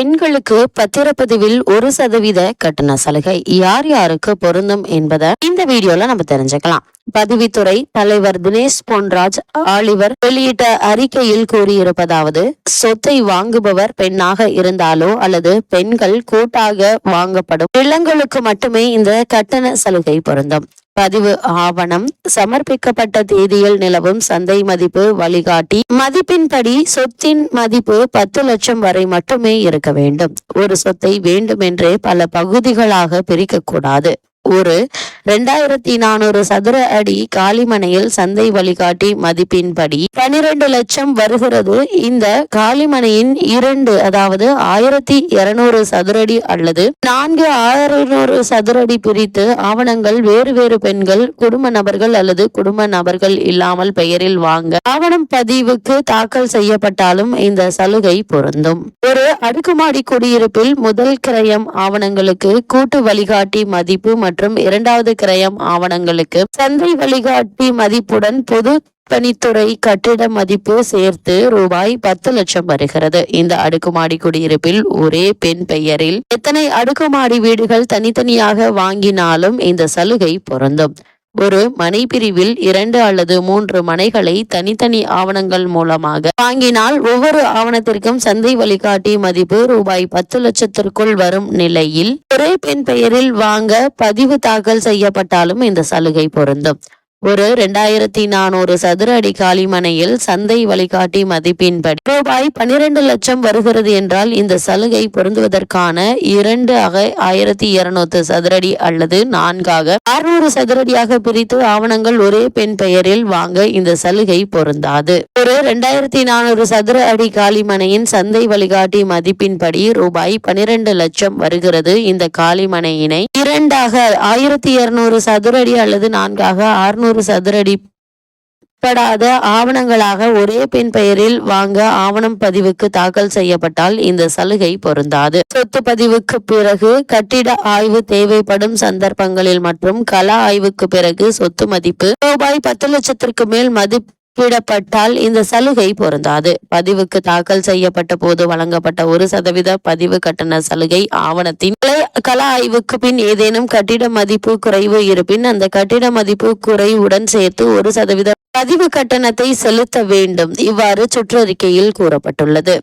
பெண்களுக்கு பத்திரப்பதிவில் ஒரு சதவீத கட்டண சலுகை. யார் யாருக்கு பொருந்தும் என்பதை இந்த வீடியோல நம்ம தெரிஞ்சுக்கலாம். பதிவுத்துறை தலைவர் தினேஷ் பொன்ராஜ் ஆலிவர் வெளியிட்ட அறிக்கையில் கூறியிருப்பதாவது சொத்தை வாங்குபவர் பெண்ணாக இருந்தாலோ அல்லது பெண்கள் கூட்டாக வாங்கப்படும். இல்லங்களுக்கு மட்டுமே இந்த கட்டண சலுகை பொருந்தும். பதிவு ஆவணம். சமர்ப்பிக்கப்பட்ட தேதியில் நிலவும் சந்தை மதிப்பு வழிகாட்டி. மதிப்பின்படி சொத்தின் மதிப்பு பத்து லட்சம் வரை மட்டுமே இருக்க வேண்டும். ஒரு சொத்தை வேண்டுமென்றே பல பகுதிகளாக பிரிக்கக்கூடாது. ஒரு ரெண்டாயிரத்தி நானூறு சதுர அடி காலிமனையில் சந்தை வழிகாட்டி மதிப்பின்படி பனிரெண்டு லட்சம் வருகிறது. இந்த காலிமனையின் இரண்டு அதாவது ஆயிரத்தி இருநூறு சதுரடி அல்லது நான்கு ஆயிரநூறு சதுரடி பிரித்து ஆவணங்கள் வேறு வேறு பெண்கள் குடும்ப நபர்கள் அல்லது குடும்ப நபர்கள் இல்லாமல் பெயரில் வாங்க ஆவணம் பதிவுக்கு தாக்கல் செய்யப்பட்டாலும் இந்த சலுகை பொருந்தும். ஒரு அடுக்குமாடி குடியிருப்பில் முதல் கிரயம் ஆவணங்களுக்கு கூட்டு வழிகாட்டி மதிப்பு மற்றும் இரண்டாவது கிரயம் ஆவணங்களுக்கு சந்தை வழிகாட்டி மதிப்புடன் பொது பணித்துறை கட்டிட மதிப்பு சேர்த்து ரூபாய் பத்து லட்சம் வருகிறது. இந்த அடுக்குமாடி குடியிருப்பில் ஒரே பெண் பெயரில் எத்தனை அடுக்குமாடி வீடுகள் தனித்தனியாக வாங்கினாலும் இந்த சலுகை பொருந்தும். ஒரு மனை பிரிவில் இரண்டு அல்லது மூன்று மனைகளை தனித்தனி ஆவணங்கள் மூலமாக வாங்கினால் ஒவ்வொரு ஆவணத்திற்கும் சந்தை வழிகாட்டி மதிப்பு ரூபாய் பத்து லட்சத்திற்குள் வரும் நிலையில் ஒரே பெண் பெயரில் வாங்க பதிவு தாக்கல் செய்யப்பட்டாலும் இந்த சலுகை பொருந்தும். ஒரு ரெண்டாயிரத்தி நானூறு சதுர அடி காலிமனையில் சந்தை வழிகாட்டி மதிப்பின்படி ரூபாய் பன்னிரண்டு லட்சம் வருகிறது என்றால் இந்த சலுகை பொருந்துவதற்கான இரண்டு அகை ஆயிரத்தி இருநூத்து சதுரடி அல்லது நான்காக அறுநூறு சதுரடியாக பிரித்து ஆவணங்கள் ஒரே பெண் பெயரில் வாங்க இந்த சலுகை பொருந்தாது. ஒரு இரண்டாயிரத்தி நானூறு சதுர அடி காலிமனையின் சந்தை வழிகாட்டி மதிப்பின்படி ரூபாய் பனிரெண்டு லட்சம் வருகிறது. இந்த காலிமனையினை இரண்டாக ஆயிரத்தி இருநூறு சதுரடி அல்லது நான்காக அறுநூறு சதுரடி படாத ஆவணங்களாக ஒரே பெண் பெயரில் வாங்க ஆவணம் பதிவுக்கு தாக்கல் செய்யப்பட்டால் இந்த சலுகை பொருந்தாது. சொத்து பதிவுக்கு பிறகு கட்டிட ஆய்வு தேவைப்படும் சந்தர்ப்பங்களில் மற்றும் கல ஆய்வுக்கு பிறகு சொத்து மதிப்பு. ரூபாய் பத்து லட்சத்திற்கு மேல் மதிப்பு விடப்பட்டால் இந்த சலுகை பொருந்தாது. பதிவுக்கு தாக்கல் செய்யப்பட்ட போது வழங்கப்பட்ட ஒரு சதவீத பதிவு கட்டண சலுகை ஆவணத்தின் கலை- கள ஆய்வுக்கு பின் ஏதேனும் கட்டிட மதிப்பு குறைவு இருப்பின் அந்த கட்டிட மதிப்பு குறைவுடன் சேர்த்து ஒரு சதவீத பதிவு கட்டணத்தை செலுத்த வேண்டும். இவ்வாறு சுற்றறிக்கையில் கூறப்பட்டுள்ளது.